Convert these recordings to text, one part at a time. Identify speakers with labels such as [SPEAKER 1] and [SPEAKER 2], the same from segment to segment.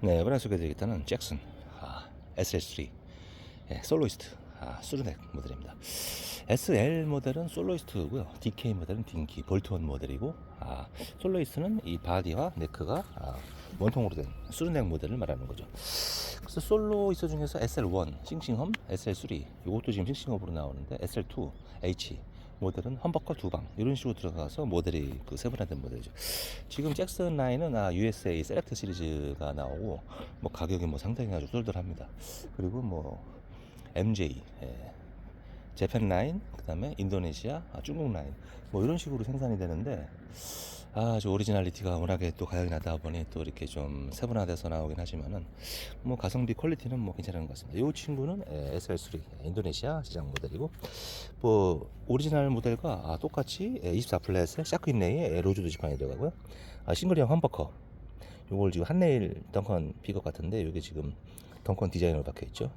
[SPEAKER 1] 네, 이번에 소개해드리겠다는 잭슨 아, SL3 예, 솔로이스트 아, 수르넥 모델입니다. SL 모델은 솔로이스트고요. DK 모델은 딩키 볼트원 모델이고 아, 솔로이스트는 이 바디와 네크가 아, 원통으로 된 수르넥 모델을 말하는 거죠. 그래서 솔로이스트 중에서 SL1 싱싱험, SL3 이것도 지금 싱싱업으로 나오는데 SL2 H 모델은 험버커 두 방 이런 식으로 들어가서 모델이 그 세분화된 모델이죠. 지금 잭슨 라인은 아, USA 셀렉트 시리즈가 나오고 뭐 가격이 뭐 상당히 아주 쏠쏠합니다. 그리고 뭐 MJ 예, 재팬 라인 그다음에 인도네시아 아, 중국 라인 뭐 이런 식으로 생산이 되는데 아주 오리지널리티가 워낙에 또 가격이 나다 보니 또 이렇게 좀 세분화돼서 나오긴 하지만은 뭐 가성비 퀄리티는 뭐 괜찮은 것 같습니다. 이 친구는 예, SL3 인도네시아 시장 모델이고 뭐 오리지널 모델과 아, 똑같이 24 플랫에 샤크 인레이에 로즈 도 지판이 들어가고요. 아, 싱글형 험버커 요걸 지금 한네일 덩컨 픽업 같은데 이게 지금 덩컨 디자인으로 박혀 있죠.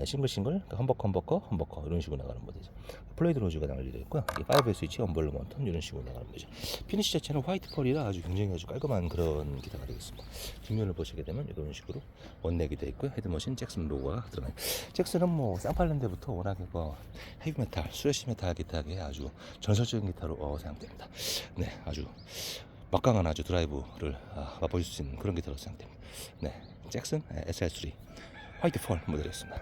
[SPEAKER 1] 예, 싱글 싱글 그 험버커 험버커 험버커 이런 식으로 나가는 모델이죠. 플레이드 로즈가 달려져 있고요. 이 5의 스위치 언벌로 원턴 이런 식으로 나가는 거죠. 피니시 자체는 화이트 펄이라 아주 굉장히 아주 깔끔한 그런 기타가 되겠습니다. 뒷면을 보시게 되면 이런 식으로 원넥이 되어 있고요. 헤드머신 잭슨 로고가 들어가요. 잭슨은 뭐 쌍팔랜드부터 워낙에 뭐 헤비 메탈, 스레시 메탈 기타에 아주 전설적인 기타로 어, 생각됩니다. 네, 아주 막강한 아주 드라이브를 아, 맛보실 수 있는 그런 기타로 생각됩니다. 네, 잭슨 SR3 화이트 펄 모델이었습니다.